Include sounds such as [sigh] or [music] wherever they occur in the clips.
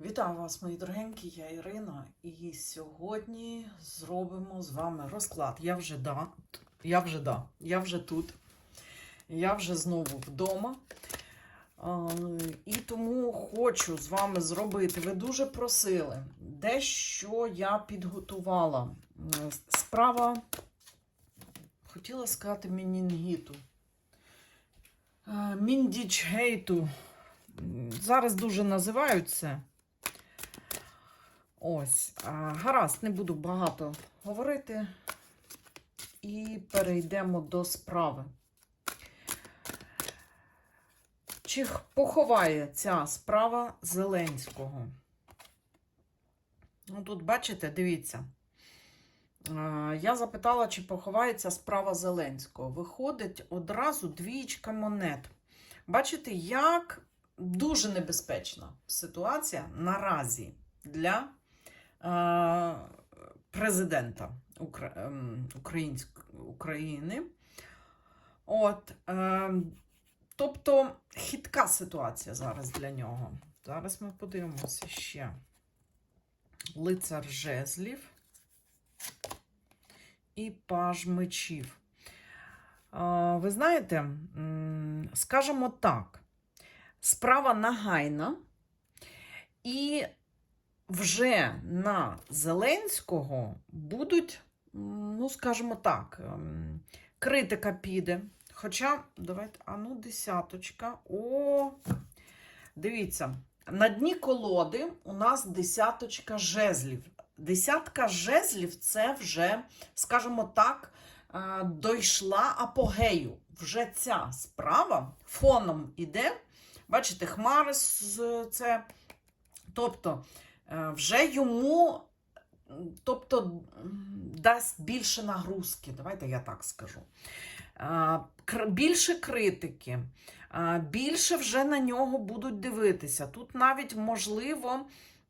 Вітаю вас, мої дорогенькі, я Ірина, і сьогодні зробимо з вами розклад. Я вже да, я вже да, я вже тут, я вже знову вдома. І тому хочу з вами зробити. Ви дуже просили, дещо я підготувала. Справа, хотіла сказати мінінгіту. Е, Міндічгейту. Зараз дуже називають це. Ось, гаразд, не буду багато говорити. І перейдемо до справи. Чи поховає ця справа Зеленського? Ну, тут, бачите, дивіться. Я запитала, чи поховається справа Зеленського. Виходить одразу двічка монет. Бачите, як дуже небезпечна ситуація наразі для президента Укра... ем. України. От, е, тобто хитка ситуація зараз для нього. Зараз ми подивимося ще. Лицар жезлів і паж мечів. Е, ви знаєте, скажімо так, справа нагайна, і вже на Зеленського будуть, ну, скажімо так, ем, критика піде. Хоча, давайте, а ну, десяточка. О, дивіться, на дні колоди у нас десяточка жезлів. Десятка жезлів це вже, скажімо так, е, дійшла апогею. Вже ця справа фоном іде. Бачите, хмари з- це. Тобто, вже йому тобто, дасть більше нагрузки, давайте я так скажу. Е, Більше критики, е, більше вже на нього будуть дивитися. Тут навіть можливо,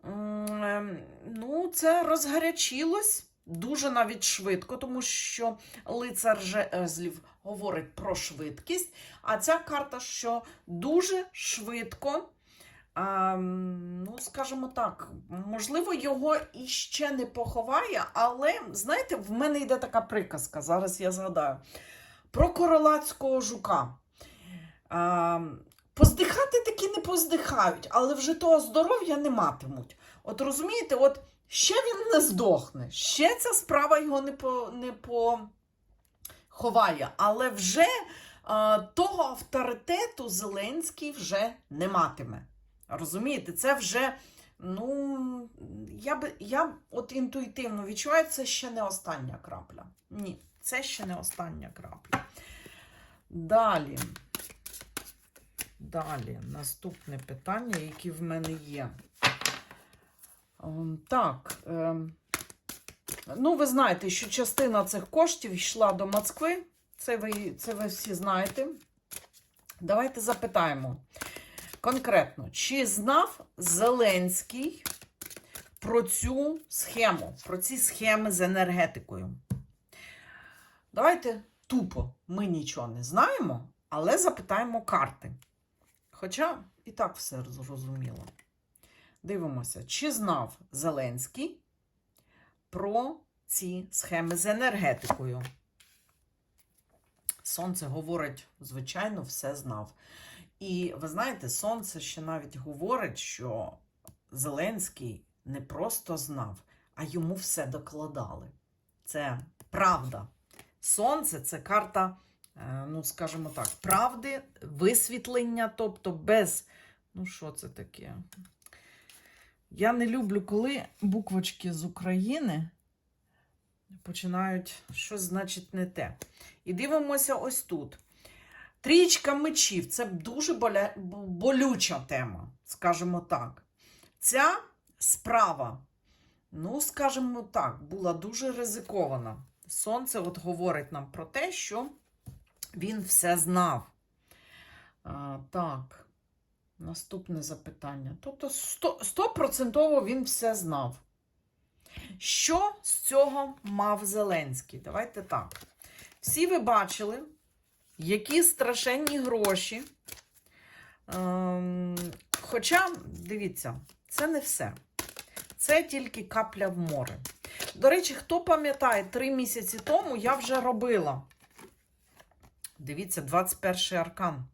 е, ну, це розгарячилось дуже навіть швидко, тому що лицар жезлів говорить про швидкість, а ця карта, що дуже швидко. А, ну, скажімо так, можливо, його іще не поховає, але, знаєте, в мене йде така приказка, зараз я згадаю, про королацького жука. А, поздихати таки не поздихають, але вже того здоров'я не матимуть. От розумієте, от ще він не здохне, ще ця справа його не, по, не поховає, але вже а, того авторитету Зеленський вже не матиме. Розумієте, це вже, ну, я б я от інтуїтивно відчуваю, це ще не остання крапля. Ні, це ще не остання крапля. Далі. Далі, наступне питання, яке в мене є. Ем, Так. ем, Ну, ви знаєте, що частина цих коштів йшла до Москви. Це ви, це ви всі знаєте. Давайте запитаємо конкретно, чи знав Зеленський про цю схему, про ці схеми з енергетикою? Давайте тупо ми нічого не знаємо, але запитаємо карти. Хоча і так все зрозуміло. Дивимося, чи знав Зеленський про ці схеми з енергетикою? Сонце говорить, звичайно, все знав. І ви знаєте, сонце ще навіть говорить, що Зеленський не просто знав, а йому все докладали. Це правда. Сонце це карта, е, ну, скажімо так, правди, висвітлення, тобто без. Ну, що це таке? Я не люблю, коли буквочки з України починають щось значить не те. І дивимося ось тут. Трічка мечів це дуже боля... болюча тема, скажімо так. Ця справа, ну, скажімо так, була дуже ризикована. Сонце от говорить нам про те, що він все знав. А, так, наступне запитання. Тобто, стопроцентово він все знав. Що з цього мав Зеленський? Давайте так. Всі ви бачили, які страшенні гроші. Ем, хоча, дивіться, Це не все. Це тільки капля в море. До речі, хто пам'ятає, три місяці тому я вже робила. Дивіться, 21 аркан.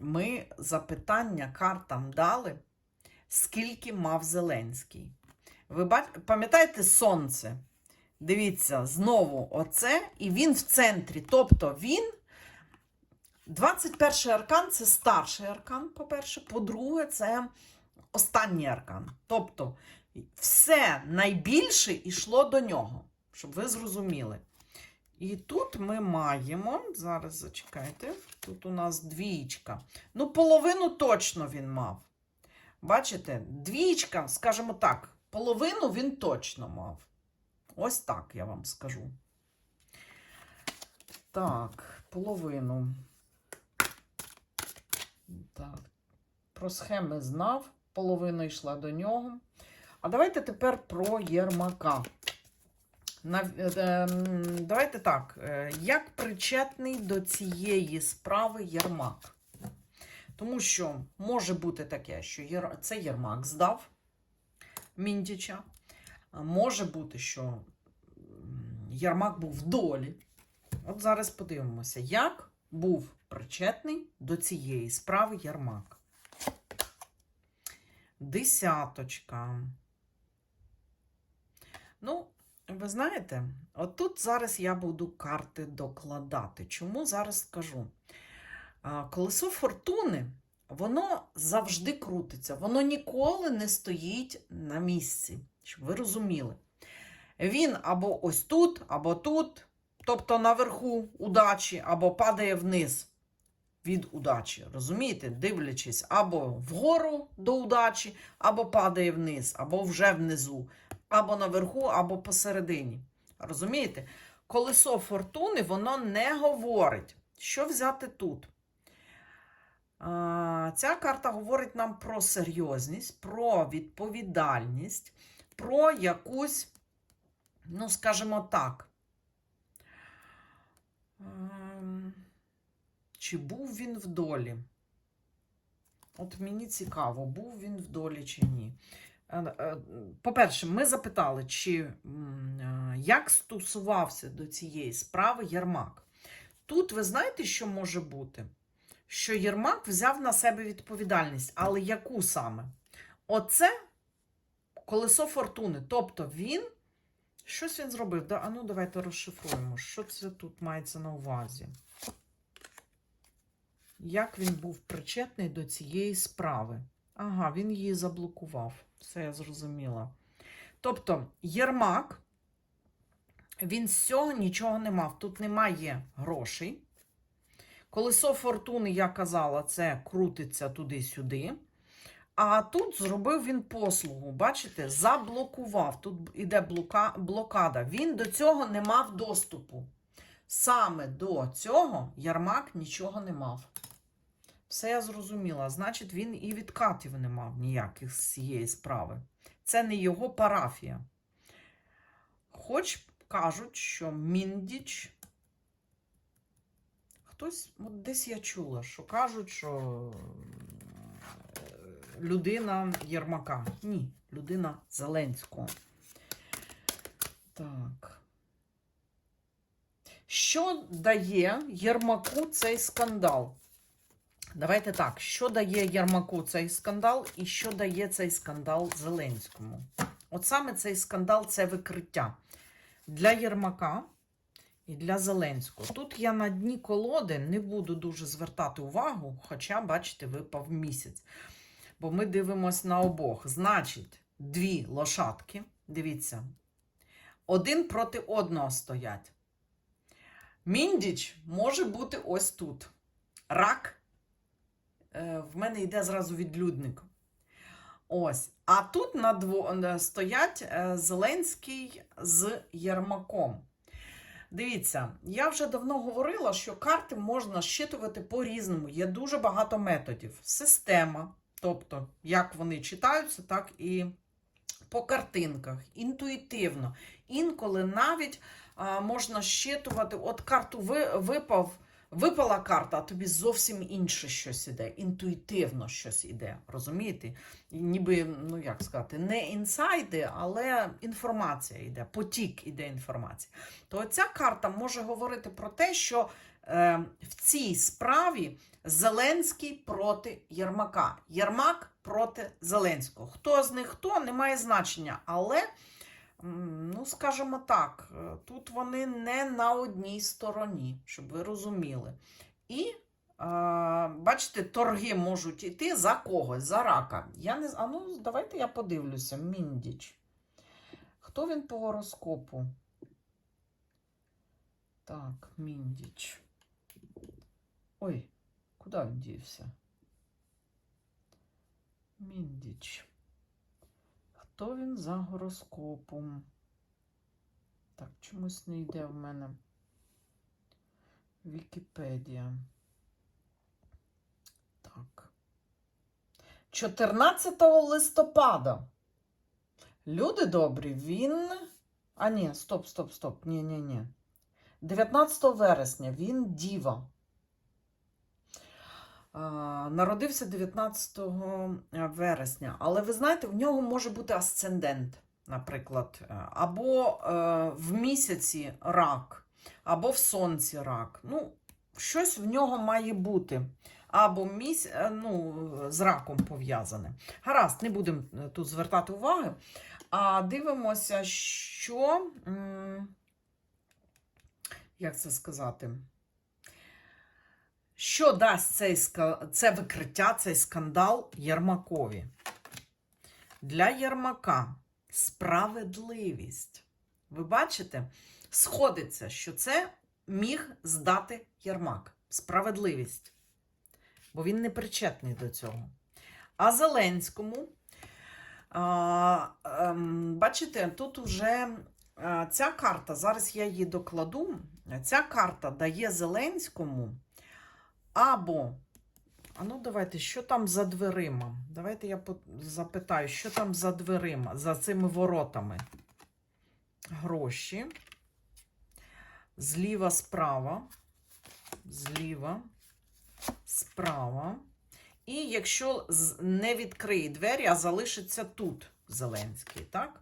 Ми запитання картам дали, скільки мав Зеленський. Ви пам'ятаєте сонце? Дивіться, знову оце, і він в центрі. Тобто він. 21 аркан це старший аркан, по-перше. По-друге, це останній аркан. Тобто, все найбільше йшло до нього, щоб ви зрозуміли. І тут ми маємо, зараз зачекайте, тут у нас двічка. Ну, половину точно він мав. Бачите, двічка, скажімо так, половину він точно мав. Ось так я вам скажу. Так, половину. Так. Про схеми знав, половина йшла до нього. А давайте тепер про Єрмака. Е, давайте так. е, Як причетний до цієї справи Єрмак? Тому що може бути таке, що це Єрмак здав Міндіча. Може бути, що м, Єрмак був в долі. От зараз подивимося, як був причетний до цієї справи Єрмак. Десяточка. Ну, ви знаєте, от тут зараз я буду карти докладати. Чому зараз скажу? Колесо фортуни, воно завжди крутиться, воно ніколи не стоїть на місці, щоб ви розуміли. Він або ось тут, або тут, тобто наверху удачі, або падає вниз від удачі. Розумієте? Дивлячись або вгору до удачі, або падає вниз, або вже внизу, або наверху, або посередині. Розумієте? Колесо фортуни воно не говорить, що взяти тут. Ця карта говорить нам про серйозність, про відповідальність, про якусь, ну, скажімо так. ем, Чи був він в долі? От мені цікаво, був він в долі чи ні. Е, е, По-перше, ми запитали, чи е, як стосувався до цієї справи Єрмак. Тут ви знаєте, що може бути? Що Єрмак взяв на себе відповідальність, але яку саме? Оце колесо фортуни. Тобто він. Щось він зробив. Да? А ну, давайте розшифруємо. Що це тут мається на увазі? Як він був причетний до цієї справи? Ага, він її заблокував. Все я зрозуміла. Тобто, Єрмак, він з цього нічого не мав. Тут немає грошей. Колесо фортуни, я казала, це крутиться туди-сюди. А тут зробив він послугу. Бачите, заблокував. Тут іде блока, блокада. Він до цього не мав доступу. Саме до цього Ярмак нічого не мав. Все я зрозуміла. Значить, він і відкатів не мав ніяких з цієї справи. Це не його парафія. Хоч кажуть, що Міндіч. Хтось, от десь я чула, що кажуть, що людина Єрмака. Ні, людина Зеленського. Так. Що дає Єрмаку цей скандал? Давайте так, що дає Єрмаку цей скандал і що дає цей скандал Зеленському? От саме цей скандал це викриття для Єрмака і для Зеленського. Тут я на дні колоди не буду дуже звертати увагу, хоча, бачите, випав місяць. Бо ми дивимося на обох. Значить, дві лошадки, дивіться, один проти одного стоять. Міндіч може бути ось тут. Рак. Е, в мене йде зразу відлюдник. Ось. А тут на дво... стоять е, Зеленський з Єрмаком. Дивіться, я вже давно говорила, що карти можна щитувати по-різному. Є дуже багато методів. Система, тобто, як вони читаються, так і по картинках, інтуїтивно. Інколи навіть а, можна щитувати, от карту ви, випав випала карта, а тобі зовсім інше щось іде, інтуїтивно щось іде. Розумієте? Ніби, ну як сказати, не інсайди, але інформація йде, потік іде інформації. То ця карта може говорити про те, що в цій справі Зеленський проти Єрмака. Єрмак проти Зеленського. Хто з них хто, не має значення. Але, ну, скажімо так, е, тут вони не на одній стороні, щоб ви розуміли. І, е, бачите, торги можуть йти за когось, за рака. Я не А ну, давайте я подивлюся. Міндіч. Хто він по гороскопу? Так, Міндіч. Ой, куди він дівся? Міндіч. Хто він за гороскопом? Так, чомусь не йде в мене. Вікіпедія. Так. 14 листопада. Люди добрі, він. А, ні, стоп, стоп, стоп. Ні, ні, ні. 19 вересня він діва. А, Народився 19 вересня. Але ви знаєте, в нього може бути асцендент, наприклад, е, або е, в місяці рак, або в сонці рак. Ну, щось в нього має бути. Або міс... е, ну, з раком пов'язане. Гаразд, не будемо е, тут звертати уваги. А дивимося, що. Як це сказати? Що дасть цей, це викриття, цей скандал Єрмакові? Для Єрмака справедливість. Ви бачите, сходиться, що це міг здати Єрмак. Справедливість. Бо він не причетний до цього. А Зеленському, а, ем, бачите, тут уже а, ця карта, зараз я її докладу. Ця карта дає Зеленському або, а ну давайте, що там за дверима? Давайте я запитаю, що там за дверима, за цими воротами. Гроші. Зліва, справа. Зліва, справа. І якщо не відкриє двері, а залишиться тут Зеленський, так?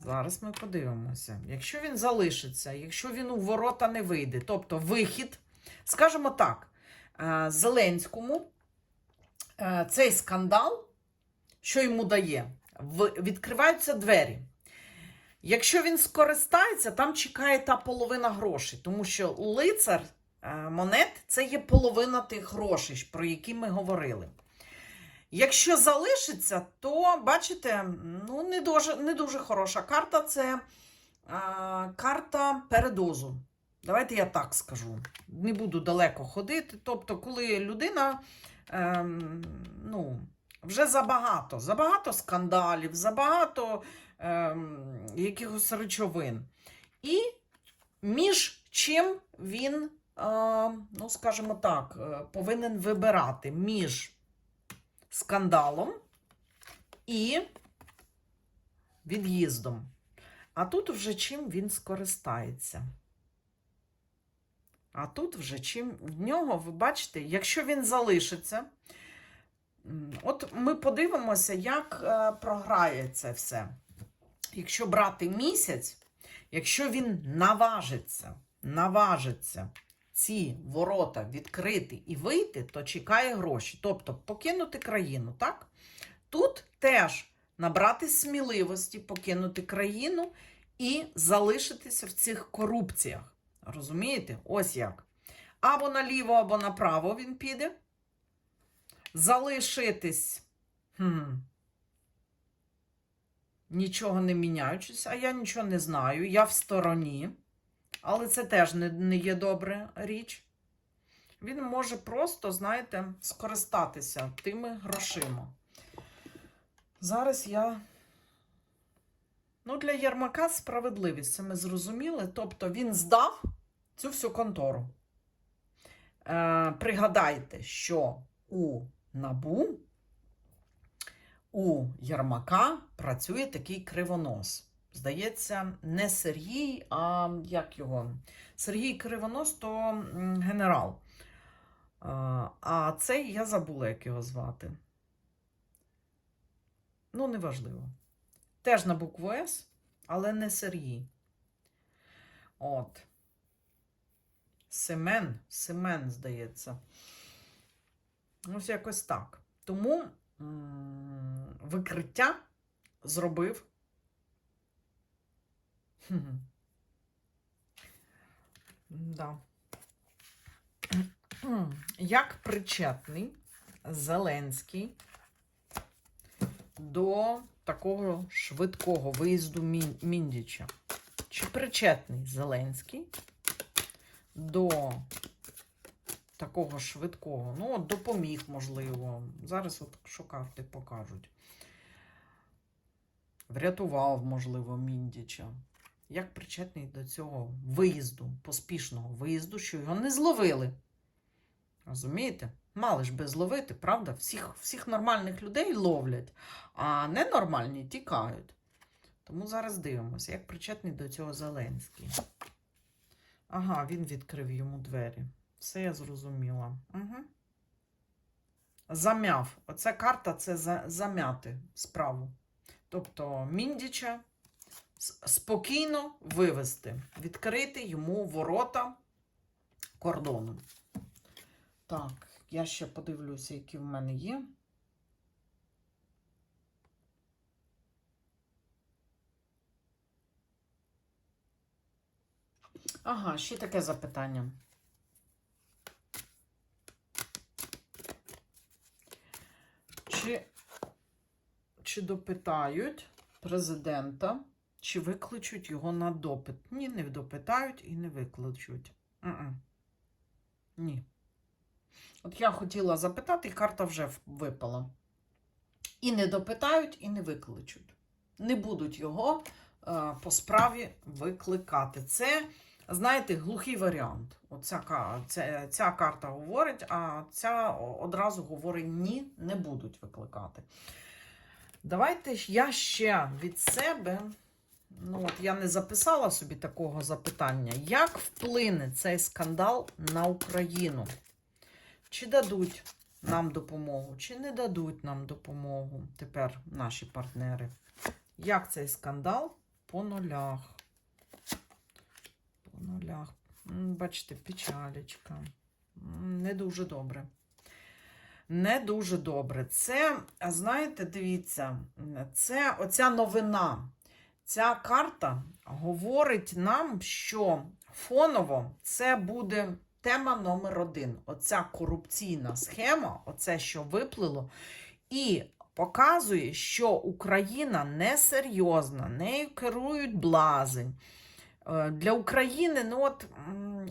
Зараз ми подивимося. Якщо він залишиться, якщо він у ворота не вийде, тобто вихід, скажімо так, Зеленському е, цей скандал, що йому дає, відкриваються двері. Якщо він скористається, там чекає та половина грошей, тому що лицар е, монет це є половина тих грошей, про які ми говорили. Якщо залишиться, то бачите, ну не дуже, не дуже хороша карта це а, карта передозу. Давайте я так скажу. Не буду далеко ходити. Тобто, коли людина ем, ну, вже забагато, забагато скандалів, забагато ем, якихось речовин. І між чим він, е, ну, скажімо так, е, повинен вибирати між скандалом і від'їздом. А тут вже чим він скористається. А тут вже чим в нього, ви бачите, якщо він залишиться, от ми подивимося, як е, програє це все. Якщо брати місяць, якщо він наважиться, наважиться ці ворота відкрити і вийти, то чекає гроші. Тобто покинути країну, так? Тут теж набрати сміливості, покинути країну і залишитися в цих корупціях. Розумієте? Ось як. Або наліво, або направо він піде. Залишитись. Хм. Нічого не міняючись, а я нічого не знаю. Я в стороні. Але це теж не, не є добра річ. Він може просто, знаєте, скористатися тими грошима. Зараз я. Ну, для Єрмака справедливість, це ми зрозуміли. Тобто він здав цю всю контору. Е, пригадайте, що у Набу у Єрмака працює такий кривонос. Здається, не Сергій, а як його? Сергій Кривонос то генерал. А, а цей я забула, як його звати. Ну, неважливо. Теж на букву С, але не Сергій. От. Семен, Семен, здається. Ось якось так. Тому викриття зробив. Хм. Да. Як причетний Зеленський до такого швидкого виїзду Міндіча? Чи причетний Зеленський до такого швидкого? Ну, от допоміг, можливо. Зараз от що карти покажуть. Врятував, можливо, Міндіча. Як причетний до цього виїзду, поспішного виїзду, що його не зловили? Розумієте? Мали ж би зловити, правда? Всіх, всіх нормальних людей ловлять, а ненормальні тікають. Тому зараз дивимося, як причетний до цього Зеленський. Ага, він відкрив йому двері. Все я зрозуміла. Угу. Замяв. Оця карта це за, замяти справу. Тобто Міндіча спокійно вивести, відкрити йому ворота кордону. Так, я ще подивлюся, які в мене є. Ага, ще таке запитання. Чи, чи допитають президента, чи викличуть його на допит? Ні, не допитають і не викличуть. М-м. Ні. От я хотіла запитати, і карта вже випала. І не допитають, і не викличуть. Не будуть його е, по справі викликати. Це, знаєте, глухий варіант. Оця, ця, ця карта говорить, а ця одразу говорить ні, не будуть викликати. Давайте я ще від себе. Ну, от я не записала собі такого запитання. Як вплине цей скандал на Україну? Чи дадуть нам допомогу, чи не дадуть нам допомогу тепер наші партнери? Як цей скандал по нулях? Нулях. Бачите, печалечка. Не дуже добре. Не дуже добре. Це, знаєте, дивіться, це оця новина. Ця карта говорить нам, що фоново це буде тема номер один. Оця корупційна схема, оце, що виплило, і показує, що Україна несерйозна, нею керують блазень. Е, Для України, ну от,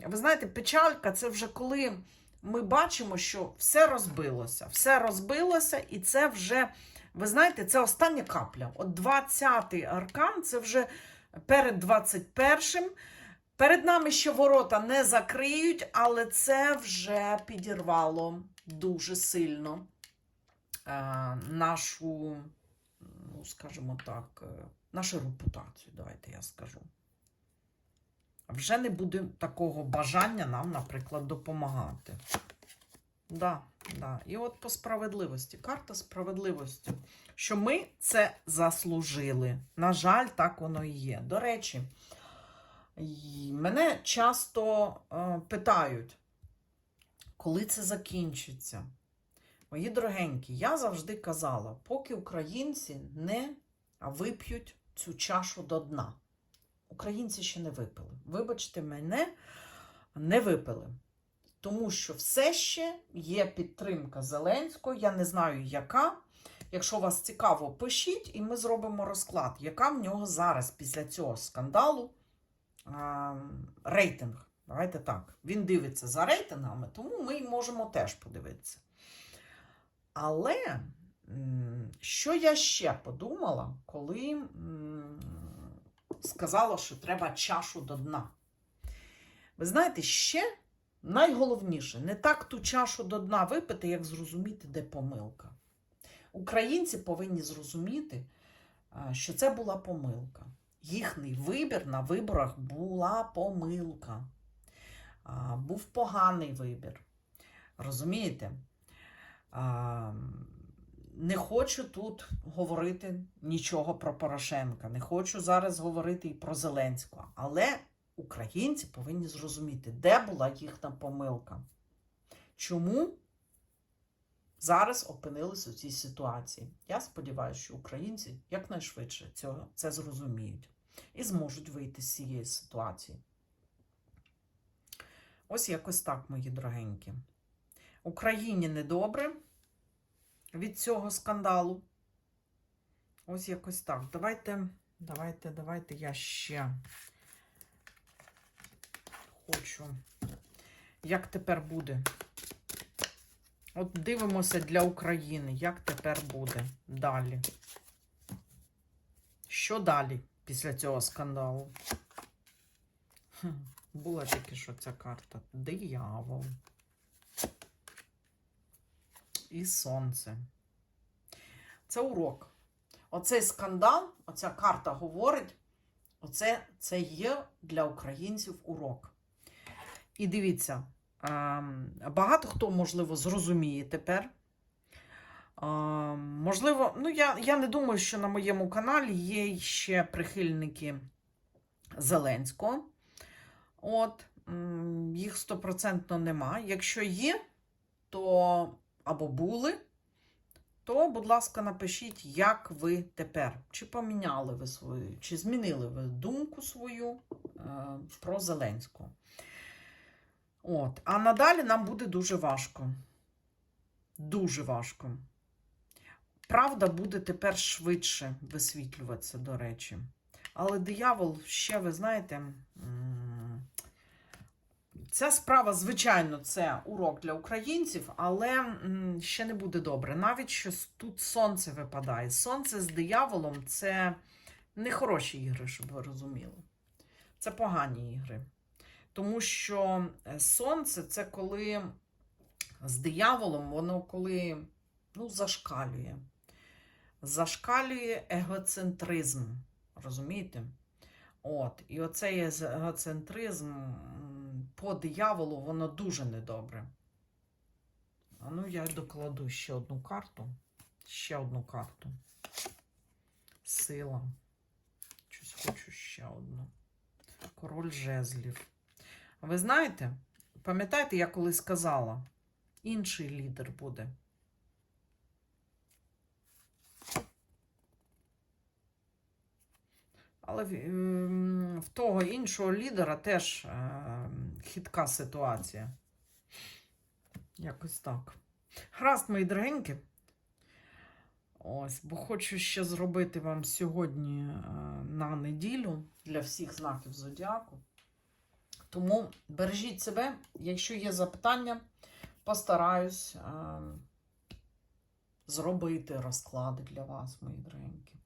ви знаєте, печалька це вже коли ми бачимо, що все розбилося. Все розбилося, і це вже, ви знаєте, це остання капля. От 20-й аркан це вже перед 21-м. Перед нами ще ворота не закриють, але це вже підірвало дуже сильно е, нашу, ну, скажімо так, е, нашу репутацію, давайте я скажу. Вже не буде такого бажання нам, наприклад, допомагати. Да, да. І от по справедливості, карта справедливості, що ми це заслужили. На жаль, так воно і є. До речі, мене часто е, питають, коли це закінчиться. Мої дорогенькі, я завжди казала, поки українці не вип'ють цю чашу до дна. Українці ще не випили. Вибачте мене, не випили. Тому що все ще є підтримка Зеленського. Я не знаю, яка. Якщо вас цікаво, пишіть, і ми зробимо розклад, яка в нього зараз після цього скандалу а, рейтинг. Давайте так. Він дивиться за рейтингами, тому ми можемо теж подивитися. Але що я ще подумала, коли сказала, що треба чашу до дна? Ви знаєте, ще найголовніше не так ту чашу до дна випити, як зрозуміти, де помилка. Українці повинні зрозуміти, що це була помилка. їхній вибір на виборах була помилка. Був поганий вибір. Розумієте? Не хочу тут говорити нічого про Порошенка, не хочу зараз говорити і про Зеленського. Але українці повинні зрозуміти, де була їхня помилка. Чому зараз опинилися у цій ситуації? Я сподіваюся, що українці якнайшвидше цього, це зрозуміють і зможуть вийти з цієї ситуації. Ось якось так, мої дорогенькі. Україні недобре від цього скандалу. Ось якось так. Давайте, давайте, давайте я ще хочу. Як тепер буде? От дивимося для України, як тепер буде далі. Що далі після цього скандалу? Була тільки що ця карта. Диявол. І сонце. Це урок. Оцей скандал, оця карта говорить, оце це є для українців урок. І дивіться, ем, багато хто, можливо, зрозуміє тепер. Ем, Можливо, ну я, я не думаю, що на моєму каналі є ще прихильники Зеленського. От, їх стопроцентно нема. Якщо є, то або були, то, будь ласка, напишіть, як ви тепер. Чи поміняли ви свою, чи змінили ви думку свою е, про Зеленського. От. А надалі нам буде дуже важко. Дуже важко. Правда буде тепер швидше висвітлюватися, до речі. Але диявол ще, ви знаєте, ця справа, звичайно, це урок для українців, але ще не буде добре. Навіть що тут сонце випадає. Сонце з дияволом це не хороші ігри, щоб ви розуміли. Це погані ігри. Тому що е, сонце це коли з дияволом, воно коли ну, зашкалює. Зашкалює егоцентризм. Розумієте? От, і оцей егоцентризм по дияволу, воно дуже недобре. А ну, я докладу ще одну карту. Ще одну карту. Сила. Щось хочу ще одну. Король жезлів. Ви знаєте, пам'ятаєте, я колись сказала, інший лідер буде. Але в, ем, в того іншого лідера теж ем, хитка ситуація. Якось так. Гаразд, мої дорогенькі. Ось, бо хочу ще зробити вам сьогодні е, на неділю для всіх знаків зодіаку. Тому бережіть себе, якщо є запитання, постараюсь е, зробити розклади для вас, мої дорогенькі.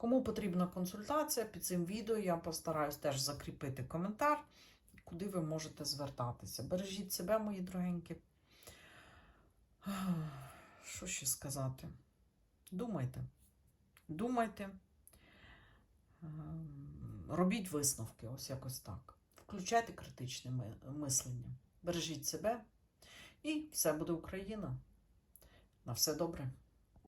Кому потрібна консультація під цим відео, я постараюсь теж закріпити коментар, куди ви можете звертатися. Бережіть себе, мої дорогенькі. [sighs] Що ще сказати? Думайте. Думайте. Ем, Робіть висновки, ось якось так. Включайте критичне мислення. Бережіть себе, і все буде Україна. На все добре.